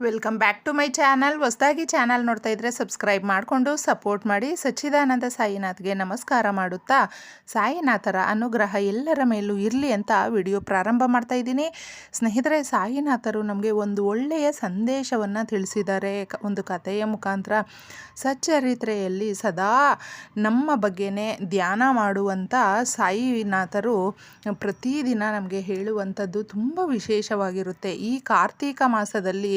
Welcome back to my channel ಹೊಸದಾಗಿ channel ನೋಡ್ತಾ ಇದ್ರೆ ಸಬ್ಸ್ಕ್ರೈಬ್ ಮಾಡಿಕೊಂಡು ಸಪೋರ್ಟ್ ಮಾಡಿ ಸಚ್ಚಿದಾನಂದ ಸಾಯಿನಾಥ್ಗೆ ನಮಸ್ಕಾರ ಮಾಡುತ್ತಾ? ಸಾಯಿನಾಥರ ಅನುಗ್ರಹ ಎಲ್ಲರ ಮೇಲೂ ಇರಲಿ ಅಂತ ವಿಡಿಯೋ ಪ್ರಾರಂಭ ಮಾಡ್ತಾ ಇದ್ದೀನಿ. ಸ್ನೇಹಿತರೆ, ಸಾಯಿನಾಥರು ನಮಗೆ ಒಂದು ಒಳ್ಳೆಯ ಸಂದೇಶವನ್ನು ತಿಳಿಸಿದ್ದಾರೆ. ಒಂದು ಕಥೆಯ ಮುಖಾಂತರ. ಸಚ್ಚರಿತ್ರೆಯಲ್ಲಿ ಸದಾ ನಮ್ಮ ಬಗ್ಗೆನೇ ಧ್ಯಾನ ಮಾಡುವಂಥ ಸಾಯಿನಾಥರು ಪ್ರತಿದಿನ ನಮಗೆ ಹೇಳುವಂಥದ್ದು ತುಂಬ ವಿಶೇಷವಾಗಿರುತ್ತೆ. ಈ ಕಾರ್ತೀಕ ಮಾಸದಲ್ಲಿ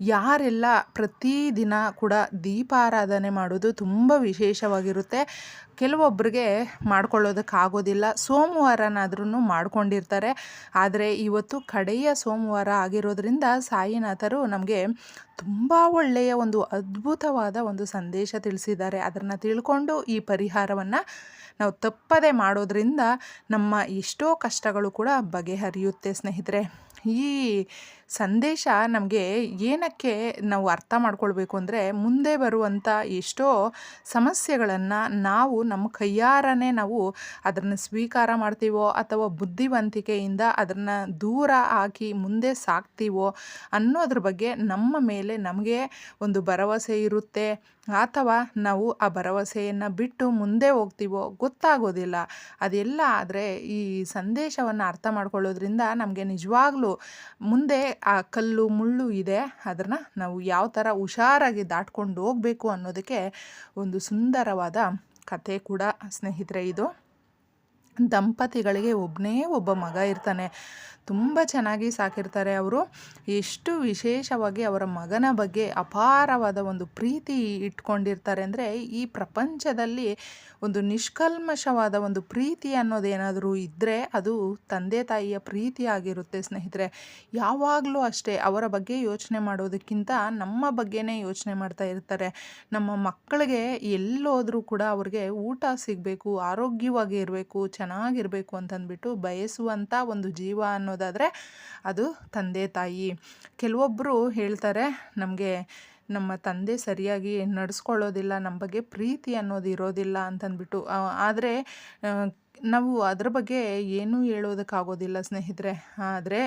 ಯಾರೆಲ್ಲ ಪ್ರತಿದಿನ ಕೂಡ ದೀಪಾರಾಧನೆ ಮಾಡೋದು ತುಂಬ ವಿಶೇಷವಾಗಿರುತ್ತೆ. ಕೆಲವೊಬ್ಬರಿಗೆ ಮಾಡ್ಕೊಳ್ಳೋದಕ್ಕಾಗೋದಿಲ್ಲ. ಸೋಮವಾರನಾದ್ರೂ ಮಾಡ್ಕೊಂಡಿರ್ತಾರೆ. ಆದರೆ ಇವತ್ತು ಕಡೆಯ ಸೋಮವಾರ ಆಗಿರೋದ್ರಿಂದ ಸಾಯಿನಾಥರು ನಮಗೆ ತುಂಬ ಒಳ್ಳೆಯ ಒಂದು ಅದ್ಭುತವಾದ ಒಂದು ಸಂದೇಶ ತಿಳಿಸಿದ್ದಾರೆ. ಅದನ್ನು ತಿಳ್ಕೊಂಡು ಈ ಪರಿಹಾರವನ್ನು ನಾವು ತಪ್ಪದೆ ಮಾಡೋದ್ರಿಂದ ನಮ್ಮ ಎಷ್ಟೋ ಕಷ್ಟಗಳು ಕೂಡ ಬಗೆಹರಿಯುತ್ತೆ ಸ್ನೇಹಿತರೆ. ಈ ಸಂದೇಶ ನಮಗೆ ಏನಕ್ಕೆ ನಾವು ಅರ್ಥ ಮಾಡ್ಕೊಳ್ಬೇಕು ಅಂದರೆ ಮುಂದೆ ಬರುವಂಥ ಎಷ್ಟೋ ಸಮಸ್ಯೆಗಳನ್ನು ನಾವು ನಮ್ಮ ಕೈಯಾರನೇ ನಾವು ಅದನ್ನು ಸ್ವೀಕಾರ ಮಾಡ್ತೀವೋ ಅಥವಾ ಬುದ್ಧಿವಂತಿಕೆಯಿಂದ ಅದನ್ನು ದೂರ ಹಾಕಿ ಮುಂದೆ ಸಾಕ್ತೀವೋ ಅನ್ನೋದ್ರ ಬಗ್ಗೆ ನಮ್ಮ ಮೇಲೆ ನಮಗೆ ಒಂದು ಭರವಸೆ ಇರುತ್ತೆ. ಅಥವಾ ನಾವು ಆ ಭರವಸೆಯನ್ನು ಬಿಟ್ಟು ಮುಂದೆ ಹೋಗ್ತೀವೋ ಗೊತ್ತಾಗೋದಿಲ್ಲ. ಅದೆಲ್ಲ ಆದರೆ ಈ ಸಂದೇಶವನ್ನು ಅರ್ಥ ಮಾಡ್ಕೊಳ್ಳೋದ್ರಿಂದ ನಮಗೆ ನಿಜವಾಗ್ಲೂ ಮುಂದೆ ಆ ಕಲ್ಲು, ಮುಳ್ಳು ಇದೆ ಅದನ್ನು ನಾವು ಯಾವ ಥರ ಹುಷಾರಾಗಿ ದಾಟ್ಕೊಂಡು ಹೋಗಬೇಕು ಅನ್ನೋದಕ್ಕೆ ಒಂದು ಸುಂದರವಾದ ಕಥೆ ಕೂಡ ಸ್ನೇಹಿತರೆ ಇದು. ದಂಪತಿಗಳಿಗೆ ಒಬ್ಬನೇ ಒಬ್ಬ ಮಗ ಇರ್ತಾನೆ. ತುಂಬ ಚೆನ್ನಾಗಿ ಸಾಕಿರ್ತಾರೆ ಅವರು. ಎಷ್ಟು ವಿಶೇಷವಾಗಿ ಅವರ ಮಗನ ಬಗ್ಗೆ ಅಪಾರವಾದ ಒಂದು ಪ್ರೀತಿ ಇಟ್ಕೊಂಡಿರ್ತಾರೆ ಅಂದರೆ ಈ ಪ್ರಪಂಚದಲ್ಲಿ ಒಂದು ನಿಷ್ಕಲ್ಮಶವಾದ ಒಂದು ಪ್ರೀತಿ ಅನ್ನೋದೇನಾದರೂ ಇದ್ದರೆ ಅದು ತಂದೆ ತಾಯಿಯ ಪ್ರೀತಿ ಆಗಿರುತ್ತೆ ಸ್ನೇಹಿತರೆ. ಯಾವಾಗಲೂ ಅಷ್ಟೇ ಅವರ ಬಗ್ಗೆ ಯೋಚನೆ ಮಾಡೋದಕ್ಕಿಂತ ನಮ್ಮ ಬಗ್ಗೆನೇ ಯೋಚನೆ ಮಾಡ್ತಾ ಇರ್ತಾರೆ. ನಮ್ಮ ಮಕ್ಕಳಿಗೆ ಎಲ್ಲೋದ್ರೂ ಕೂಡ ಅವ್ರಿಗೆ ಊಟ ಸಿಗಬೇಕು, ಆರೋಗ್ಯವಾಗಿ ಇರಬೇಕು ಚೆನ್ನಾಗಿರಬೇಕು ಅಂತಂದ್ಬಿಟ್ಟು ಬಯಸುವಂಥ ಒಂದು ಜೀವ ಅನ್ನೋದಾದರೆ ಅದು ತಂದೆ ತಾಯಿ. ಕೆಲವೊಬ್ಬರು ಹೇಳ್ತಾರೆ, ನಮಗೆ ನಮ್ಮ ತಂದೆ ಸರಿಯಾಗಿ ನಡೆಸ್ಕೊಳ್ಳೋದಿಲ್ಲ, ನಮ್ಮ ಬಗ್ಗೆ ಪ್ರೀತಿ ಅನ್ನೋದು ಇರೋದಿಲ್ಲ ಅಂತಂದ್ಬಿಟ್ಟು. ಆದರೆ ನಾವು ಅದ್ರ ಬಗ್ಗೆ ಏನೂ ಹೇಳೋದಕ್ಕಾಗೋದಿಲ್ಲ ಸ್ನೇಹಿತರೆ. ಆದರೆ,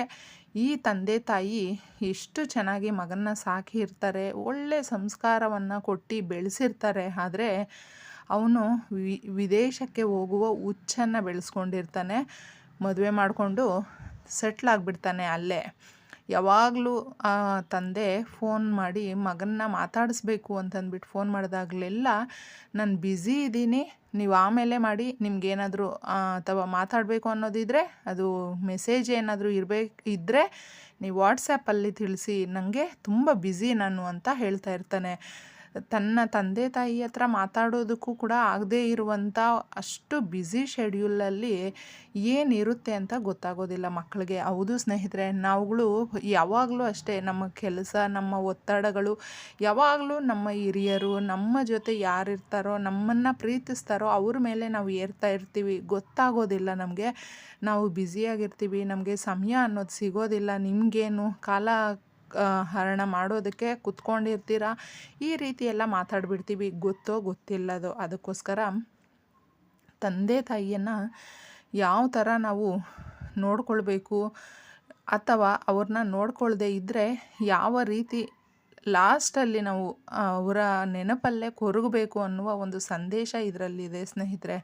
ಈ ತಂದೆ ತಾಯಿ ಎಷ್ಟು ಚೆನ್ನಾಗಿ ಮಗನ್ನ ಸಾಕಿ ಇರ್ತಾರೆ ಒಳ್ಳೆ ಸಂಸ್ಕಾರವನ್ನು ಕೊಟ್ಟು ಬೆಳೆಸಿರ್ತಾರೆ. ಆದರೆ ಅವನು ವಿದೇಶಕ್ಕೆ ಹೋಗುವ ಹುಚ್ಚನ್ನು ಬೆಳೆಸ್ಕೊಂಡಿರ್ತಾನೆ. ಮದುವೆ ಮಾಡಿಕೊಂಡು ಸೆಟ್ಲ್ ಆಗಿಬಿಡ್ತಾನೆ ಅಲ್ಲೇ. ಯಾವಾಗಲೂ ತಂದೆ ಫೋನ್ ಮಾಡಿ, ಮಗನ್ನ ಮಾತಾಡಿಸ್ಬೇಕು ಅಂತಂದ್ಬಿಟ್ಟು ಫೋನ್ ಮಾಡಿದಾಗಲೆಲ್ಲ, ನಾನು ಬ್ಯುಸಿ ಇದ್ದೀನಿ, ನೀವು ಆಮೇಲೆ ಮಾಡಿ, ನಿಮ್ಗೇನಾದರೂ ಅಥವಾ ಮಾತಾಡಬೇಕು ಅನ್ನೋದಿದ್ರೆ, ಅದು ಮೆಸೇಜ್ ಏನಾದರೂ ಇರಬೇಕು ಇದ್ದರೆ ನೀವು ವಾಟ್ಸಪ್ಪಲ್ಲಿ ತಿಳಿಸಿ ನನಗೆ ತುಂಬ ಬ್ಯುಸಿ ನಾನು ಅಂತ ಹೇಳ್ತಾ ಇರ್ತಾನೆ. ತನ್ನ ತಂದೆ ತಾಯಿ ಹತ್ರ ಮಾತಾಡೋದಕ್ಕೂ ಕೂಡ ಆಗದೇ ಇರುವಂಥ ಅಷ್ಟು ಬ್ಯುಸಿ ಶೆಡ್ಯೂಲಲ್ಲಿ ಏನಿರುತ್ತೆ ಅಂತ ಗೊತ್ತಾಗೋದಿಲ್ಲ ಮಕ್ಕಳಿಗೆ. ಹೌದು ಸ್ನೇಹಿತರೆ, ನಾವುಗಳು ಯಾವಾಗಲೂ ಅಷ್ಟೇ ನಮ್ಮ ಕೆಲಸ, ನಮ್ಮ ಒತ್ತಡಗಳು, ಯಾವಾಗಲೂ ನಮ್ಮ ಹಿರಿಯರು, ನಮ್ಮ ಜೊತೆ ಯಾರಿರ್ತಾರೋ, ನಮ್ಮನ್ನು ಪ್ರೀತಿಸ್ತಾರೋ, ಅವ್ರ ಮೇಲೆ ನಾವು ಏರ್ತಾ ಇರ್ತೀವಿ. ಗೊತ್ತಾಗೋದಿಲ್ಲ ನಮಗೆ. ನಾವು ಬ್ಯುಸಿಯಾಗಿರ್ತೀವಿ, ನಮಗೆ ಸಮಯ ಅನ್ನೋದು ಸಿಗೋದಿಲ್ಲ, ನಿಮಗೇನು ಕಾಲ ಹರಣ ಮಾಡೋದಕ್ಕೆ ಕುತ್ಕೊಂಡಿರ್ತೀರಾ? ಈ ರೀತಿ ಎಲ್ಲ ಮಾತಾಡ್ಬಿಡ್ತೀವಿ. ಗೊತ್ತೋ ಗೊತ್ತಿಲ್ಲದೋ. ಅದಕ್ಕೋಸ್ಕರ ತಂದೆ ತಾಯಿಯನ್ನು ಯಾವ ಥರ ನಾವು ನೋಡ್ಕೊಳ್ಬೇಕು ಅಥವಾ ಅವ್ರನ್ನ ನೋಡ್ಕೊಳ್ದೇ ಇದ್ದರೆ ಯಾವ ರೀತಿ ಲಾಸ್ಟಲ್ಲಿ ನಾವು ಅವರ ನೆನಪಲ್ಲೇ ಕೊರಗಬೇಕು ಅನ್ನುವ ಒಂದು ಸಂದೇಶ ಇದರಲ್ಲಿದೆ ಸ್ನೇಹಿತರೆ.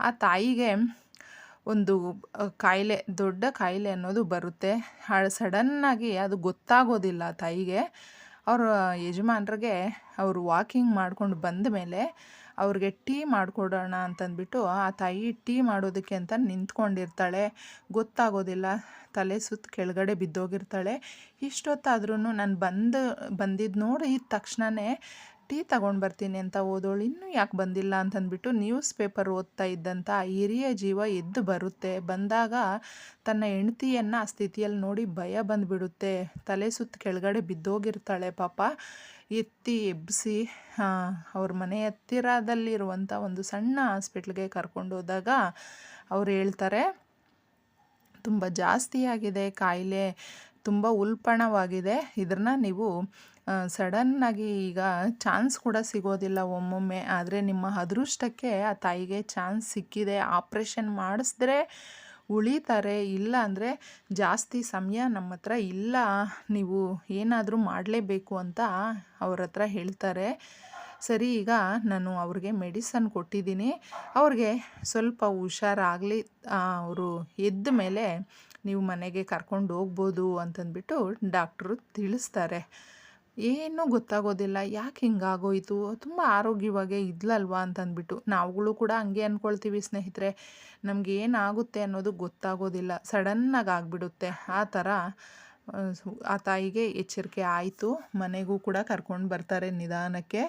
ಆ ತಾಯಿಗೆ ಒಂದು ಕಾಯಿಲೆ, ದೊಡ್ಡ ಕಾಯಿಲೆ ಅನ್ನೋದು ಬರುತ್ತೆ. ಸಡನ್ನಾಗಿ ಅದು ಗೊತ್ತಾಗೋದಿಲ್ಲ ತಾಯಿಗೆ. ಅವರ ಯಜಮಾನ್ರಿಗೆ ಅವರು ವಾಕಿಂಗ್ ಮಾಡ್ಕೊಂಡು ಬಂದ ಮೇಲೆ ಅವ್ರಿಗೆ ಟೀ ಮಾಡಿಕೊಡೋಣ ಅಂತಂದ್ಬಿಟ್ಟು ಆ ತಾಯಿ ಟೀ ಮಾಡೋದಕ್ಕೆ ಅಂತ ನಿಂತ್ಕೊಂಡಿರ್ತಾಳೆ. ಗೊತ್ತಾಗೋದಿಲ್ಲ. ತಲೆ ಸುತ್ತ ಕೆಳಗಡೆ ಬಿದ್ದೋಗಿರ್ತಾಳೆ. ಇಷ್ಟೊತ್ತಾದ್ರೂ ನಾನು ಬಂದು ಬಂದಿದ್ದು ನೋಡಿದ ತಕ್ಷಣವೇ ಟೀ ತಗೊಂಡು ಬರ್ತೀನಿ ಅಂತ ಓದೋಳು. ಇನ್ನೂ ಯಾಕೆ ಬಂದಿಲ್ಲ ಅಂತಂದ್ಬಿಟ್ಟು ನ್ಯೂಸ್ ಪೇಪರ್ ಓದ್ತಾ ಇದ್ದಂಥ ಹಿರಿಯ ಜೀವ ಎದ್ದು ಬರುತ್ತೆ. ಬಂದಾಗ ತನ್ನ ಹೆಂಡತಿಯನ್ನು ಆ ಸ್ಥಿತಿಯಲ್ಲಿ ನೋಡಿ ಭಯ ಬಂದುಬಿಡುತ್ತೆ. ತಲೆ ಸುತ್ತ ಕೆಳಗಡೆ ಬಿದ್ದೋಗಿರ್ತಾಳೆ ಪಾಪ. ಎತ್ತಿ ಎಬ್ಬಿಸಿ ಅವ್ರ ಮನೆ ಹತ್ತಿರದಲ್ಲಿರುವಂಥ ಒಂದು ಸಣ್ಣ ಹಾಸ್ಪಿಟ್ಲ್ಗೆ ಕರ್ಕೊಂಡು ಹೋದಾಗ ಅವ್ರು ಹೇಳ್ತಾರೆ, ತುಂಬ ಜಾಸ್ತಿಯಾಗಿದೆ ಕಾಯಿಲೆ. ತುಂಬ ಉಲ್ಪಣವಾಗಿದೆ. ಇದನ್ನ ನೀವು ಸಡನ್ನಾಗಿ ಈಗ ಚಾನ್ಸ್ ಕೂಡ ಸಿಗೋದಿಲ್ಲ ಒಮ್ಮೊಮ್ಮೆ. ಆದರೆ ನಿಮ್ಮ ಅದೃಷ್ಟಕ್ಕೆ ಆ ತಾಯಿಗೆ ಚಾನ್ಸ್ ಸಿಕ್ಕಿದೆ. ಆಪ್ರೇಷನ್ ಮಾಡಿಸಿದ್ರೆ ಉಳಿತಾರೆ. ಇಲ್ಲ ಅಂದರೆ ಜಾಸ್ತಿ ಸಮಯ ನಮ್ಮ ಹತ್ರ ಇಲ್ಲ. ನೀವು ಏನಾದರೂ ಮಾಡಲೇಬೇಕು ಅಂತ ಅವ್ರ ಹತ್ರ ಹೇಳ್ತಾರೆ. ಸರಿ, ಈಗ ನಾನು ಅವ್ರಿಗೆ ಮೆಡಿಸನ್ ಕೊಟ್ಟಿದ್ದೀನಿ. ಅವ್ರಿಗೆ ಸ್ವಲ್ಪ ಹುಷಾರಾಗಲಿ ಅವರು ಎದ್ದ ಮೇಲೆ ನೀವು ಮನೆಗೆ ಕರ್ಕೊಂಡು ಹೋಗ್ಬೋದು ಅಂತಂದ್ಬಿಟ್ಟು ಡಾಕ್ಟ್ರು ತಿಳಿಸ್ತಾರೆ. ಏನೂ ಗೊತ್ತಾಗೋದಿಲ್ಲ, ಯಾಕೆ ಹಿಂಗಾಗೋಯಿತು? ತುಂಬ ಆರೋಗ್ಯವಾಗೇ ಇದ್ಲಲ್ವಾ ಅಂತಂದ್ಬಿಟ್ಟು. ನಾವುಗಳು ಕೂಡ ಹಂಗೆ ಅಂದ್ಕೊಳ್ತೀವಿ ಸ್ನೇಹಿತರೆ. ನಮಗೇನಾಗುತ್ತೆ ಏನಾಗುತ್ತೆ ಅನ್ನೋದು ಗೊತ್ತಾಗೋದಿಲ್ಲ. ಸಡನ್ನಾಗಿ ಆಗಿಬಿಡುತ್ತೆ. ಆ ಥರ ಆ ತಾಯಿಗೆ ಎಚ್ಚರಿಕೆ ಆಯಿತು. ಮನೆಗೂ ಕೂಡ ಕರ್ಕೊಂಡು ಬರ್ತಾರೆ ನಿಧಾನಕ್ಕೆ.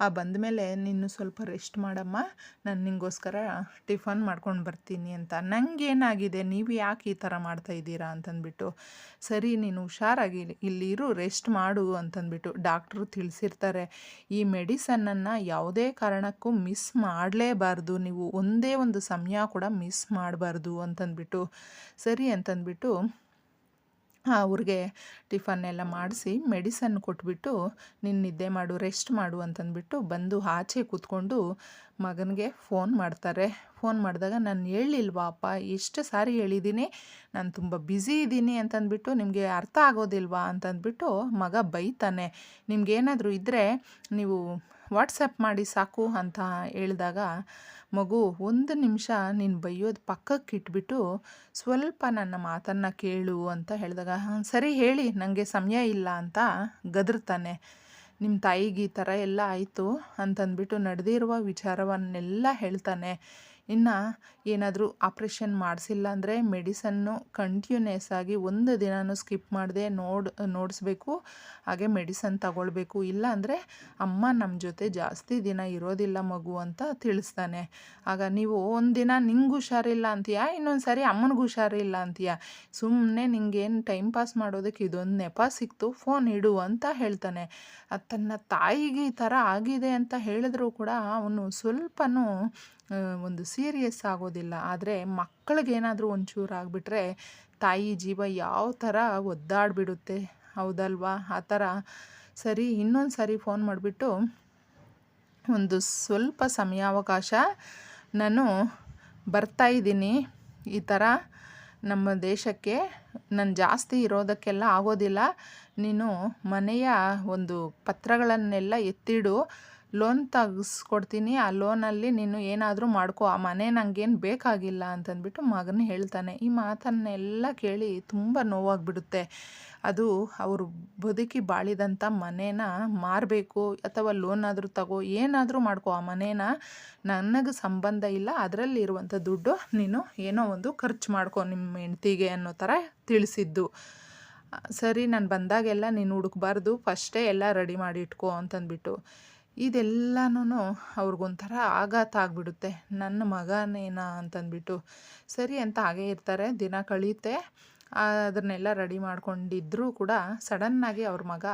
ಆ ಬಂದ ಮೇಲೆ ನೀನು ಸ್ವಲ್ಪ ರೆಸ್ಟ್ ಮಾಡಮ್ಮ. ನಾನು ನಿಂಗೋಸ್ಕರ ಟಿಫನ್ ಮಾಡ್ಕೊಂಡು ಬರ್ತೀನಿ ಅಂತ. ನನಗೇನಾಗಿದೆ ನೀವು ಯಾಕೆ ಈ ಥರ ಮಾಡ್ತಾ ಇದ್ದೀರಾ? ಅಂತಂದ್ಬಿಟ್ಟು, ಸರಿ, ನೀನು ಹುಷಾರಾಗಿ ಇಲ್ಲಿರು, ರೆಸ್ಟ್ ಮಾಡು. ಅಂತಂದ್ಬಿಟ್ಟು ಡಾಕ್ಟ್ರು ತಿಳಿಸಿರ್ತಾರೆ. ಈ ಮೆಡಿಸನ್ನನ್ನು ಯಾವುದೇ ಕಾರಣಕ್ಕೂ ಮಿಸ್ ಮಾಡಲೇಬಾರ್ದು. ನೀವು ಒಂದೇ ಒಂದು ಸಮಯ ಕೂಡ ಮಿಸ್ ಮಾಡಬಾರ್ದು ಅಂತಂದ್ಬಿಟ್ಟು, ಸರಿ, ಅಂತಂದ್ಬಿಟ್ಟು ಅವ್ರಿಗೆ ಟಿಫನ್ ಎಲ್ಲ ಮಾಡಿಸಿ ಮೆಡಿಸನ್ ಕೊಟ್ಬಿಟ್ಟು ನೀನು ನಿದ್ದೆ ಮಾಡು, ರೆಸ್ಟ್ ಮಾಡು ಅಂತಂದ್ಬಿಟ್ಟು ಬಂದು ಆಚೆ ಕೂತ್ಕೊಂಡು ಮಗನಿಗೆ ಫೋನ್ ಮಾಡ್ತಾರೆ. ಫೋನ್ ಮಾಡಿದಾಗ, ನಾನು ಹೇಳಿಲ್ವಾ ಅಪ್ಪ, ಎಷ್ಟು ಸಾರಿ ಹೇಳಿದ್ದೀನಿ ನಾನು ತುಂಬ ಬ್ಯುಸಿ ಇದ್ದೀನಿ ಅಂತಂದ್ಬಿಟ್ಟು ನಿಮಗೆ ಅರ್ಥ ಆಗೋದಿಲ್ವಾ ಅಂತಂದ್ಬಿಟ್ಟು ಮಗ ಬೈತಾನೆ. ನಿಮ್ಗೇನಾದರೂ ಇದ್ದರೆ ನೀವು ವಾಟ್ಸಪ್ ಮಾಡಿ ಸಾಕು ಅಂತ ಹೇಳಿದಾಗ, ಮಗು, ಒಂದು ನಿಮಿಷ ನೀನು ಬೈಯೋದು ಪಕ್ಕಕ್ಕೆ ಇಟ್ಬಿಟ್ಟು ಸ್ವಲ್ಪ ನನ್ನ ಮಾತನ್ನು ಕೇಳು ಅಂತ ಹೇಳಿದಾಗ, ಹಾಂ, ಸರಿ ಹೇಳಿ ನನಗೆ ಸಮಯ ಇಲ್ಲ ಅಂತ ಗದರ್ತಾನೆ. ನಿಮ್ಮ ತಾಯಿಗೆ ಈ ಥರ ಎಲ್ಲ ಆಯಿತು ಅಂತಂದ್ಬಿಟ್ಟು ನಡೆದಿರುವ ವಿಚಾರವನ್ನೆಲ್ಲ ಹೇಳ್ತಾನೆ. ಇನ್ನು ಏನಾದರೂ ಆಪ್ರೇಷನ್ ಮಾಡಿಸಿಲ್ಲ ಅಂದರೆ ಮೆಡಿಸನ್ನು ಕಂಟಿನ್ಯೂಸ್ ಆಗಿ ಒಂದು ದಿನನೂ ಸ್ಕಿಪ್ ಮಾಡದೆ ನೋಡಿ, ನೋಡಿಸ್ಬೇಕು. ಹಾಗೆ ಮೆಡಿಸನ್ ತಗೊಳ್ಬೇಕು. ಇಲ್ಲ ಅಂದರೆ ಅಮ್ಮ ನಮ್ಮ ಜೊತೆ ಜಾಸ್ತಿ ದಿನ ಇರೋದಿಲ್ಲ ಮಗು ಅಂತ ತಿಳಿಸ್ತಾನೆ. ಆಗ ನೀವು ಒಂದು ದಿನ ನಿಂಗೆ ಹುಷಾರಿಲ್ಲ ಅಂತೀಯಾ? ಇನ್ನೊಂದು ಸಾರಿ ಅಮ್ಮನಿಗೂ ಹುಷಾರಿಲ್ಲ ಅಂತೀಯ? ಸುಮ್ಮನೆ ನಿಂಗೇನು ಟೈಮ್ ಪಾಸ್ ಮಾಡೋದಕ್ಕೆ ಇದೊಂದು ನೆಪ ಸಿಕ್ತು, ಫೋನ್ ಇಡು ಅಂತ ಹೇಳ್ತಾನೆ. ತನ್ನ ತಾಯಿಗೆ ಈ ಥರ ಆಗಿದೆ ಅಂತ ಹೇಳಿದ್ರೂ ಕೂಡ ಅವನು ಸ್ವಲ್ಪನೂ ಒಂದು ಸೀರಿಯಸ್ ಆಗೋದಿಲ್ಲ ಆದರೆ ಮಕ್ಕಳಿಗೇನಾದರೂ ಒಂಚೂರು ಆಗಿಬಿಟ್ರೆ ತಾಯಿ ಜೀವ ಯಾವ ಥರ ಒದ್ದಾಡಿಬಿಡುತ್ತೆ. ಹೌದಲ್ವಾ? ಆ ಥರ ಸರಿ, ಇನ್ನೊಂದು ಸಾರಿ ಫೋನ್ ಮಾಡಿಬಿಟ್ಟು ಒಂದು ಸ್ವಲ್ಪ ಸಮಯಾವಕಾಶ ನಾನು ಬರ್ತಾಯಿದ್ದೀನಿ ಈ ಥರ ನಮ್ಮ ದೇಶಕ್ಕೆ, ನಾನು ಜಾಸ್ತಿ ಇರೋದಕ್ಕೆಲ್ಲ ಆಗೋದಿಲ್ಲ. ನೀನು ಮನೆಯ ಒಂದು ಪತ್ರಗಳನ್ನೆಲ್ಲ ಎತ್ತಿಡು ಲೋನ್ ತೆಗೆಸ್ಕೊಡ್ತೀನಿ, ಆ ಲೋನಲ್ಲಿ ನೀನು ಏನಾದರೂ ಮಾಡ್ಕೋ, ಆ ಮನೆ ನನಗೇನು ಬೇಕಾಗಿಲ್ಲ ಅಂತಂದ್ಬಿಟ್ಟು ಮಗನ ಹೇಳ್ತಾನೆ. ಈ ಮಾತನ್ನೆಲ್ಲ ಕೇಳಿ ತುಂಬ ನೋವಾಗಿಬಿಡುತ್ತೆ. ಅದು ಅವರು ಬದುಕಿ ಬಾಳಿದಂಥ ಮನೇನ ಮಾರಬೇಕು, ಅಥವಾ ಲೋನ್ ಆದರೂ ತಗೋ, ಏನಾದರೂ ಮಾಡ್ಕೋ, ಆ ಮನೇನ ನನಗೆ ಸಂಬಂಧ ಇಲ್ಲ ಅದರಲ್ಲಿರುವಂಥ ದುಡ್ಡು ನೀನು ಏನೋ ಒಂದು ಖರ್ಚು ಮಾಡ್ಕೋ ನಿಮ್ಮ ಹೆಂಡ್ತಿಗೆ ಅನ್ನೋ ಥರ ತಿಳಿಸಿದ್ದು. ಸರಿ, ನಾನು ಬಂದಾಗೆಲ್ಲ ನೀನು ಹುಡುಕ್ಬಾರ್ದು, ಫಸ್ಟೇ ಎಲ್ಲ ರೆಡಿ ಮಾಡಿ ಇಟ್ಕೋ ಅಂತಂದ್ಬಿಟ್ಟು. ಇದೆಲ್ಲನೂ ಅವ್ರಿಗೊಂಥರ ಆಘಾತ ಆಗಿಬಿಡುತ್ತೆ. ನನ್ನ ಮಗನೇನಾ? ಅಂತಂದ್ಬಿಟ್ಟು. ಸರಿ ಅಂತ ಹಾಗೇ ಇರ್ತಾರೆ. ದಿನ ಕಳೆಯುತ್ತೆ ಅದನ್ನೆಲ್ಲ ರೆಡಿ ಮಾಡ್ಕೊಂಡಿದ್ದರೂ ಕೂಡ ಸಡನ್ನಾಗಿ ಅವ್ರ ಮಗ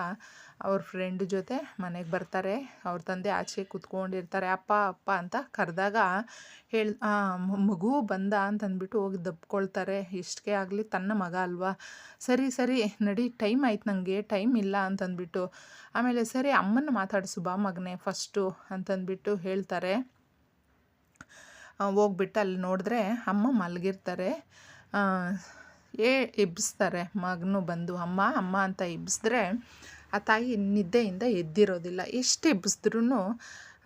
ಅವ್ರ ಫ್ರೆಂಡ್ ಜೊತೆ ಮನೆಗೆ ಬರ್ತಾರೆ. ಅವ್ರ ತಂದೆ ಆಚೆ ಕೂತ್ಕೊಂಡಿರ್ತಾರೆ. ಅಪ್ಪ ಅಪ್ಪ ಅಂತ ಕರೆದಾಗ ಹೇಳ ಮಗು ಬಂದ ಅಂತಂದ್ಬಿಟ್ಟು ಹೋಗಿ ದಬ್ಕೊಳ್ತಾರೆ. ಇಷ್ಟಕ್ಕೆ ಆಗಲಿ ತನ್ನ ಮಗ ಅಲ್ವಾ? ಸರಿ ಸರಿ, ನಡಿ, ಟೈಮ್ ಆಯ್ತು ನನಗೆ ಟೈಮ್ ಇಲ್ಲ ಅಂತಂದ್ಬಿಟ್ಟು. ಆಮೇಲೆ, ಸರಿ ಅಮ್ಮನ ಮಾತಾಡಿಸು ಬಾ ಮಗನೇ ಫಸ್ಟು ಅಂತಂದ್ಬಿಟ್ಟು ಹೇಳ್ತಾರೆ. ಹೋಗ್ಬಿಟ್ಟು ಅಲ್ಲಿ ನೋಡಿದ್ರೆ ಅಮ್ಮ ಮಲಗಿರ್ತಾರೆ. ಏ ಇಬ್ಬಿಸ್ತಾರೆ ಮಗನು ಬಂದು, ಅಮ್ಮ ಅಮ್ಮ ಅಂತ ಎಬ್ಬಿಸಿದ್ರೆ ಆ ತಾಯಿ ನಿದ್ದೆಯಿಂದ ಎದ್ದಿರೋದಿಲ್ಲ. ಎಷ್ಟು ಎಬ್ಬಿಸಿದ್ರೂ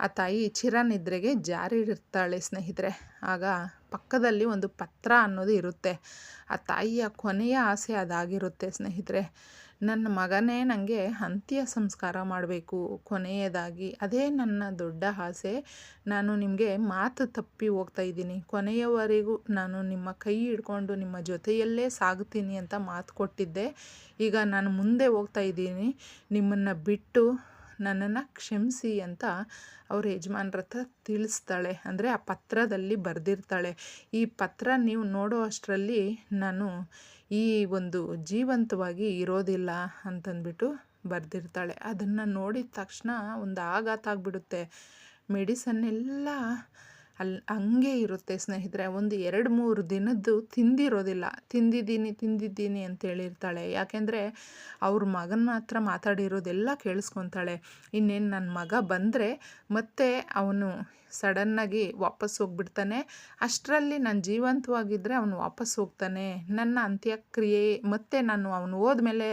ಆ ತಾಯಿ ಚಿರನಿದ್ರೆಗೆ ಜಾರಿರ್ತಾಳೆ ಸ್ನೇಹಿತರೆ. ಆಗ ಪಕ್ಕದಲ್ಲಿ ಒಂದು ಪತ್ರ ಅನ್ನೋದು ಇರುತ್ತೆ. ಆ ತಾಯಿಯ ಕೊನೆಯ ಆಸೆ ಅದಾಗಿರುತ್ತೆ ಸ್ನೇಹಿತರೆ. ನನ್ನ ಮಗನೇ ನನಗೆ ಅಂತ್ಯ ಸಂಸ್ಕಾರ ಮಾಡಬೇಕು. ಕೊನೆಯದಾಗಿ ಅದೇ ನನ್ನ ದೊಡ್ಡ ಆಸೆ. ನಾನು ನಿಮಗೆ ಮಾತು ತಪ್ಪಿ ಹೋಗ್ತಾ ಇದ್ದೀನಿ. ಕೊನೆಯವರೆಗೂ ನಾನು ನಿಮ್ಮ ಕೈ ಹಿಡ್ಕೊಂಡು ನಿಮ್ಮ ಜೊತೆಯಲ್ಲೇ ಸಾಗ್ತೀನಿ ಅಂತ ಮಾತು ಕೊಟ್ಟಿದ್ದೆ. ಈಗ ನಾನು ಮುಂದೆ ಹೋಗ್ತಾ ಇದ್ದೀನಿ. ನಿಮ್ಮನ್ನು ಬಿಟ್ಟು ನನ್ನನ್ನು ಕ್ಷಮಿಸಿ ಅಂತ ಅವ್ರ ಯಜಮಾನ್ರ ಹತ್ರ ತಿಳಿಸ್ತಾಳೆ. ಅಂದರೆ ಆ ಪತ್ರದಲ್ಲಿ ಬರೆದಿರ್ತಾಳೆ. ಈ ಪತ್ರ ನೀವು ನೋಡೋ ಅಷ್ಟರಲ್ಲಿ ನಾನು ಈ ಒಂದು ಜೀವಂತವಾಗಿ ಇರೋದಿಲ್ಲ ಅಂತಂದ್ಬಿಟ್ಟು ಬರೆದಿರ್ತಾಳೆ. ಅದನ್ನು ನೋಡಿದ ತಕ್ಷಣ ಒಂದು ಆಘಾತ ಆಗಿಬಿಡುತ್ತೆ. ಮೆಡಿಸನ್ನೆಲ್ಲ ಅಲ್ಲಿ ಹಂಗೆ ಇರುತ್ತೆ ಸ್ನೇಹಿತರೆ. ಒಂದು ಎರಡು ಮೂರು ದಿನದ್ದು ತಿಂದಿರೋದಿಲ್ಲ. ತಿಂದಿದ್ದೀನಿ ತಿಂದಿದ್ದೀನಿ ಅಂತ ಹೇಳಿರ್ತಾಳೆ. ಯಾಕೆಂದರೆ ಅವ್ರ ಮಗನ ಹತ್ರ ಮಾತಾಡಿರೋದೆಲ್ಲ ಕೇಳಿಸ್ಕೊತಾಳೆ. ಇನ್ನೇನು ನನ್ನ ಮಗ ಬಂದರೆ ಮತ್ತೆ ಅವನು ಸಡನ್ನಾಗಿ ವಾಪಸ್ ಹೋಗ್ಬಿಡ್ತಾನೆ. ಅಷ್ಟರಲ್ಲಿ ನಾನು ಜೀವಂತವಾಗಿದ್ದರೆ ಅವನು ವಾಪಸ್ ಹೋಗ್ತಾನೆ. ನನ್ನ ಅಂತ್ಯಕ್ರಿಯೆ ಮತ್ತೆ ನಾನು ಅವನು ಹೋದ್ಮೇಲೆ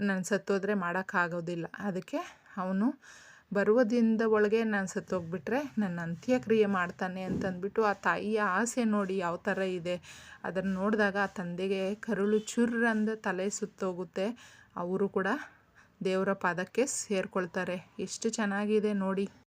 ನಾನು ಸತ್ತೋದ್ರೆ ಮಾಡೋಕ್ಕಾಗೋದಿಲ್ಲ. ಅದಕ್ಕೆ ಅವನು ಬರುವ ದಿನದ ಒಳಗೆ ನಾನು ಸತ್ತೋಗ್ಬಿಟ್ರೆ ನನ್ನ ಅಂತ್ಯಕ್ರಿಯೆ ಮಾಡ್ತಾನೆ ಅಂತಂದ್ಬಿಟ್ಟು ಆ ತಾಯಿಯ ಆಸೆ ನೋಡಿ ಯಾವ ಥರ ಇದೆ. ಅದನ್ನು ನೋಡಿದಾಗ ಆ ತಂದೆಗೆ ಕರುಳು ಚುರ್ರಂದು ತಲೆ ಸುತ್ತೋಗುತ್ತೆ. ಅವರು ಕೂಡ ದೇವರ ಪಾದಕ್ಕೆ ಸೇರಿಕೊಳ್ತಾರೆ. ಎಷ್ಟು ಚೆನ್ನಾಗಿದೆ ನೋಡಿ.